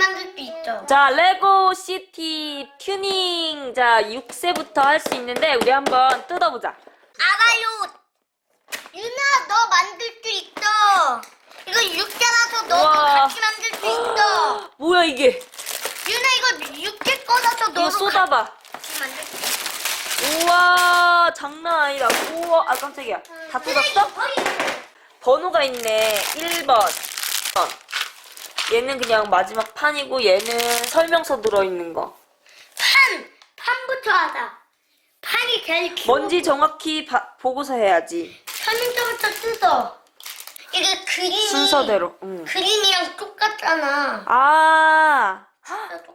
만들 수 있어. 자, 레고 시티 튜닝. 자, 6세부터 할 수 있는데 우리 한번 뜯어보자. 알아요. 유나 너 만들 수 있어. 이거 육개라서 너도 우와. 같이 만들 수 있어. 뭐야 이게? 유나 이거 육개 꺼내서 너도 이거 쏟아봐. 같이 만들 수 있어. 우와, 장난 아니다. 우와, 아 깜짝이야. 다 뜯었어? 번호가 있네. 1번. 얘는 그냥 마지막 판이고 얘는 설명서 들어있는 거. 판! 판부터 하자. 판이 제일 귀여워. 뭔지 정확히 바- 보고서 해야지. 설명서부터 뜯어. 이게 그림이 순서대로. 응. 그림이랑 똑같잖아. 아,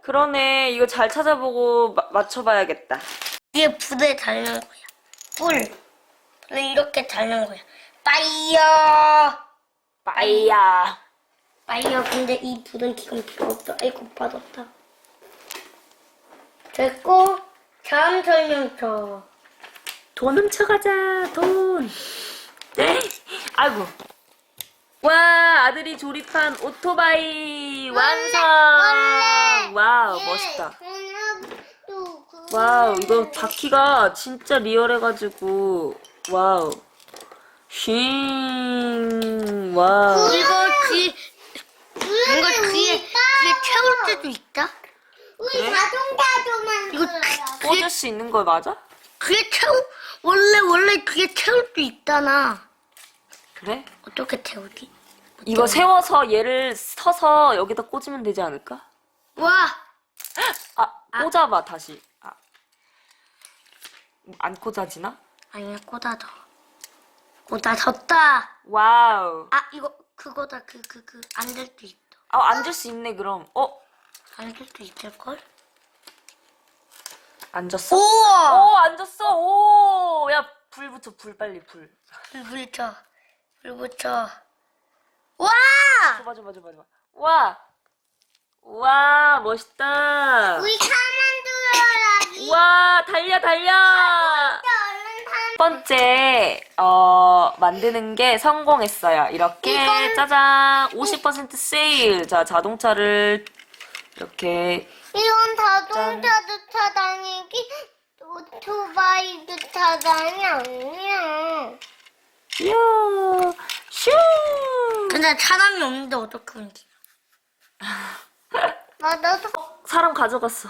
그러네. 이거 잘 찾아보고 마- 맞춰봐야겠다. 이게 불에 달는 거야. 불. 불을 이렇게 달는 거야. 빠이야. 빠이야. 빠이야. 근데 이 불은 지금 필요 없어. 아이고 빠졌다. 됐고 다음 설명서. 돈 훔쳐가자, 돈. 네? 아이고. 와, 아들이 조립한 오토바이 완성. 와우, 멋있다. 와우, 이거 바퀴가 진짜 리얼해가지고, 와우. 싱, 와우. 이거 뒤 이거 뒤에 뒤에 채울 때도 있다. 우리 자동차도 이거 만들어요. 뒤에 꽂을 수 있는 거 맞아? 뒤에 채우 원래 원래 뒤에 채울 수 있잖아. 그래? 어떻게 채우지? 이거 세워서 얘를 서서 여기다 꽂으면 되지 않을까? 와 아, 꽂아봐, 다시. 아. 안 꽂아지나? 아니야 꽂아져. 꽂아졌다. 와우. 아 이거 그거다 그 그그 앉을 수 있다. 아, 앉을 수 있네, 그럼. 어? 앉을 수 있을 걸? 앉았어? 우와. 오, 앉았어. 오, 야, 불 붙여, 불 빨리, 불. 불 붙여. 불 붙여. 와! 줘봐, 줘봐, 줘봐, 줘봐. 와, 와, 멋있다. 우리 차 만들어야지. 와, 달려, 달려. 얼른. 첫 번째, 어, 만드는 게 성공했어요. 이렇게, 이건- 짜잔, 50% 세일. 자, 자동차를 이렇게, 이건 자동차도 타 다니기, 오토바이도 타 다니 아니야. 이야, 슈! 근데 사람이 없는데 어떻게 움직여? 맞아서 사람 가져갔어.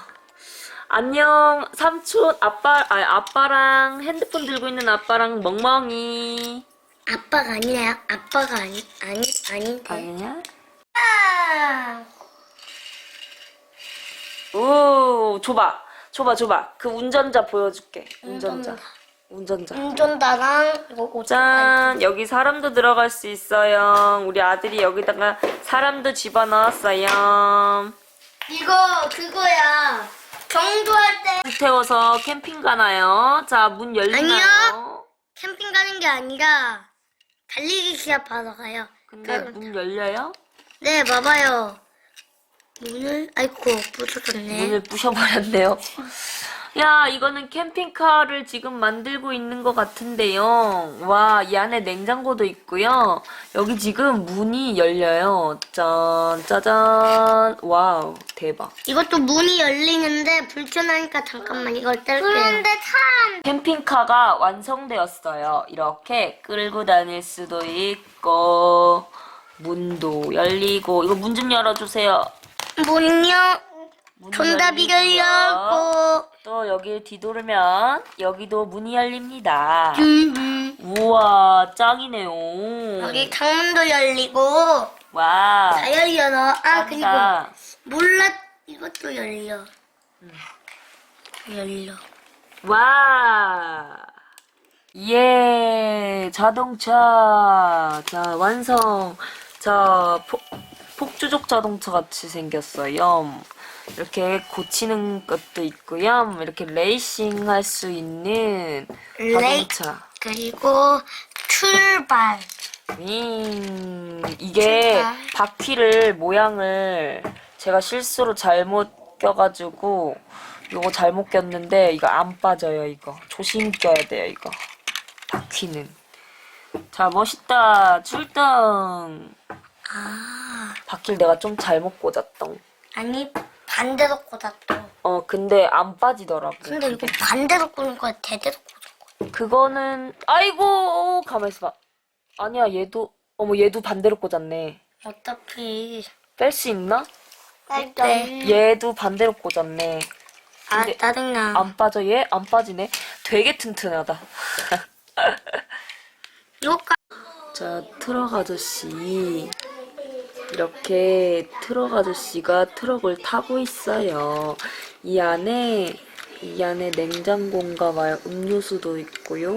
안녕, 삼촌, 아빠, 아, 아빠랑 핸드폰 들고 있는 아빠랑 멍멍이. 아빠가 아니야. 아빠가 아니 아니 아닌데. 아니냐? 아. 오, 줘봐. 줘봐, 줘봐. 그 운전자 보여줄게. 운전자. 운전자. 운전자. 운전다랑 이거. 짠! 여기 사람도 들어갈 수 있어요. 우리 아들이 여기다가 사람도 집어넣었어요. 이거 그거야. 경주할 때 불태워서 캠핑 가나요? 자, 문 열리나요? 아니요. 캠핑 가는 게 아니라 달리기 시합 하러 가요. 근데 그럼- 문 열려요? 네, 봐봐요. 문을 아이고 부서졌네. 문을 부셔버렸네요. 야, 이거는 캠핑카를 지금 만들고 있는 것 같은데요. 와, 이 안에 냉장고도 있고요. 여기 지금 문이 열려요. 짠, 짜잔. 와우, 대박. 이것도 문이 열리는데 불편하니까 잠깐만 이걸 뗄게요. 그런데 사람 캠핑카가 완성되었어요. 이렇게 끌고 다닐 수도 있고, 문도 열리고, 이거 문 좀 열어주세요. 문요 문 손잡이 열리고요. 또 여기 뒤돌면 여기도 문이 열립니다. 음, 우와 짱이네요. 여기 창문도 열리고 와. 다 열려서 아 그리고 짱이다. 몰라 이것도 열려. 열려. 와. 예 자동차 자 완성. 자 폭, 폭주족 자동차 같이 생겼어요. 이렇게 고치는 것도 있고요. 이렇게 레이싱 할 수 있는 레이 자동차. 그리고 출발. 윙. 이게 출발. 바퀴를 모양을 제가 실수로 잘못 껴가지고 이거 잘못 꼈는데 이거 안 빠져요 이거 조심 껴야 돼요 이거 바퀴는 자 멋있다 출동 아 바퀴를 내가 좀 잘못 꽂았던 아니 반대로 꽂았어. 어, 근데 안 빠지더라고. 근데 이거 반대로 꽂는 거야 대대로 꽂은 거야. 그거는, 아이고, 가만 있어봐. 아니야, 얘도, 어머, 얘도 반대로 꽂았네. 어차피 뺄 수 있나? 네. 얘도 반대로 꽂았네. 아 근데 짜증나. 안 빠져, 얘? 안 빠지네. 되게 튼튼하다. 이거까 자, 트럭 아저씨. 이렇게 트럭 아저씨가 트럭을 타고 있어요. 이 안에, 이 안에 냉장고인가 봐요. 음료수도 있고요.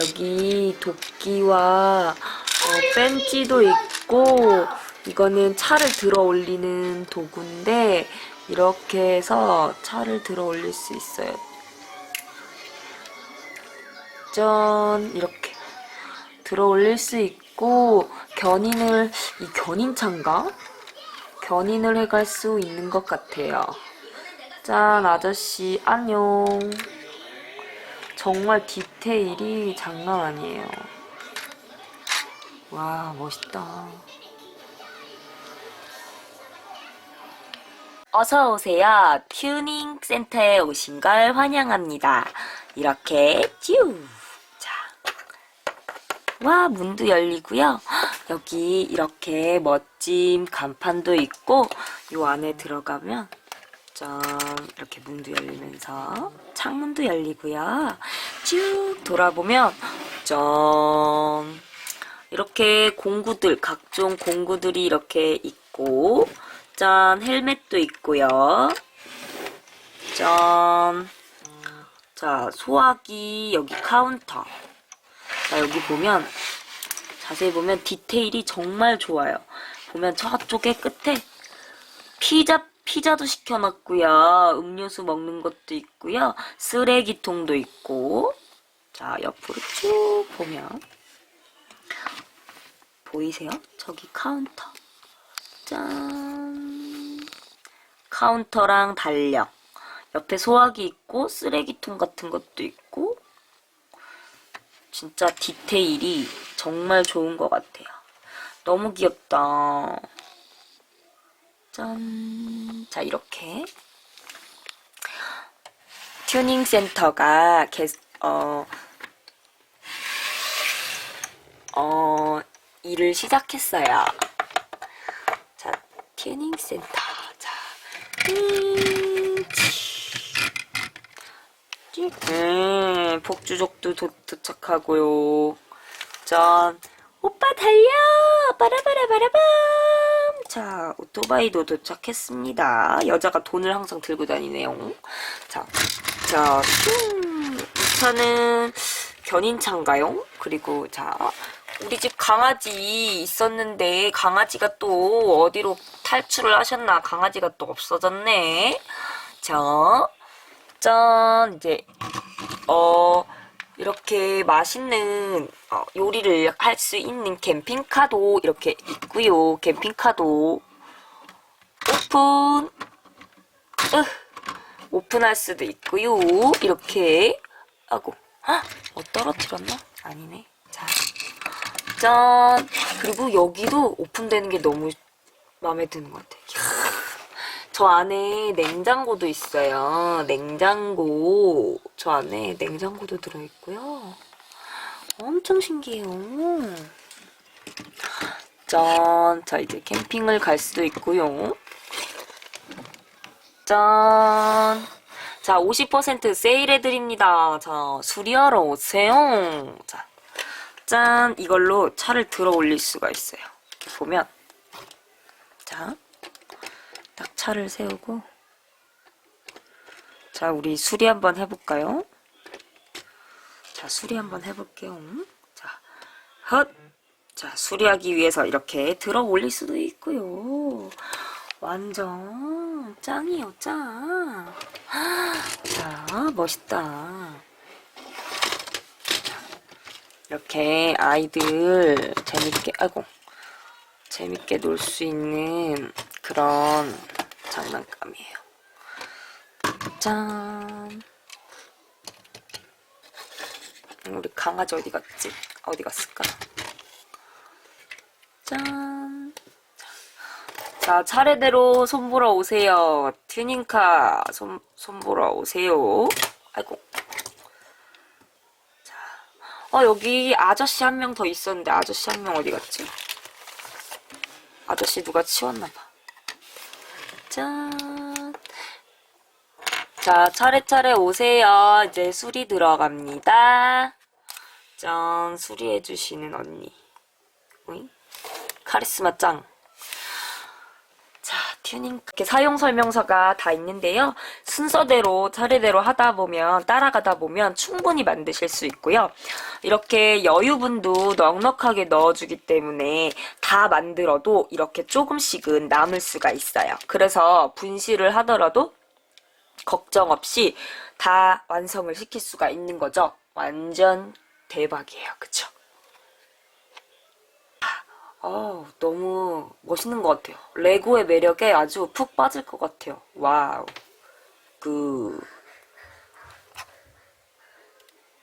여기 도끼와 어, 벤치도 있고, 이거는 차를 들어 올리는 도구인데, 이렇게 해서 차를 들어 올릴 수 있어요. 짠, 이렇게. 들어 올릴 수 있고 견인을 이 견인차인가? 견인을 해갈 수 있는 것 같아요. 짠 아저씨 안녕. 정말 디테일이 장난 아니에요. 와 멋있다. 어서 오세요. 튜닝 센터에 오신 걸 환영합니다. 이렇게 쭉. 자. 와, 문도 열리고요. 여기 이렇게 멋진 간판도 있고 요 안에 들어가면 짠 이렇게 문도 열리면서 창문도 열리고요. 쭉 돌아보면 짠 이렇게 공구들 각종 공구들이 이렇게 있고 짠 헬멧도 있고요. 짠. 자, 소화기 여기 카운터. 자, 여기 보면 자세히 보면 디테일이 정말 좋아요. 보면 저쪽에 끝에 피자 피자도 시켜놨고요. 음료수 먹는 것도 있고요. 쓰레기통도 있고. 자, 옆으로 쭉 보면 보이세요? 저기 카운터. 짠. 카운터랑 달력. 옆에 소화기 있고 쓰레기통 같은 것도 있고 진짜 디테일이 정말 좋은 것 같아요. 너무 귀엽다. 짠. 자, 이렇게. 튜닝 센터가 개, 어, 어, 일을 시작했어요. 자, 튜닝 센터. 자, 음, 음, 복주족도 도, 도 착하고요. 짠. 오빠 달려! 빠라바라바라밤! 자, 오토바이도 도착했습니다. 여자가 돈을 항상 들고 다니네요. 자, 자, 슝. 이 차는 견인차인가요? 그리고 자, 우리 집 강아지 있었는데 강아지가 또 어디로 탈출을 하셨나? 강아지가 또 없어졌네. 자, 짠, 이제, 어, 이렇게 맛있는 어, 요리를 할 수 있는 캠핑카도 이렇게 있고요. 캠핑카도 오픈, 으, 오픈할 수도 있고요. 이렇게 하고, 헉, 뭐 떨어뜨렸나? 아니네. 자, 짠. 그리고 여기도 오픈되는 게 너무 마음에 드는 것 같아요. 저 안에 냉장고도 있어요. 냉장고. 저 안에 냉장고도 들어있고요. 엄청 신기해요. 짠. 자, 이제 캠핑을 갈 수도 있고요. 짠. 자, 50% 세일해드립니다. 자, 수리하러 오세요. 자, 짠. 이걸로 차를 들어 올릴 수가 있어요. 보면. 자. 딱 차를 세우고 자 우리 수리 한번 해볼까요? 자 수리 한번 해볼게요 자 헛! 자 수리하기 위해서 이렇게 들어 올릴 수도 있고요 완전 짱이에요 짱 자, 멋있다. 이렇게 아이들 재밌게, 아이고, 재밌게 놀 수 있는 그런 장난감이에요. 짠. 우리 강아지 어디 갔지? 어디 갔을까? 짠. 자, 차례대로 손보러 오세요. 튜닝카 손, 손보러 오세요. 아이고. 자, 어, 여기 아저씨 한 명 더 있었는데 아저씨 한 명 어디 갔지? 아저씨 누가 치웠나봐. 짠. 자, 차례차례 오세요. 이제 수리 들어갑니다. 짠, 수리해주시는 언니. 오잉? 카리스마 짱. 자, 튜닝 이렇게 사용 설명서가 다 있는데요. 순서대로 차례대로 하다 보면 따라가다 보면 충분히 만드실 수 있고요. 이렇게 여유분도 넉넉하게 넣어주기 때문에 다 만들어도 이렇게 조금씩은 남을 수가 있어요. 그래서 분실을 하더라도 걱정 없이 다 완성을 시킬 수가 있는 거죠. 완전 대박이에요. 그쵸? 어, 너무 멋있는 것 같아요. 레고의 매력에 아주 푹 빠질 것 같아요. 와우. 굿.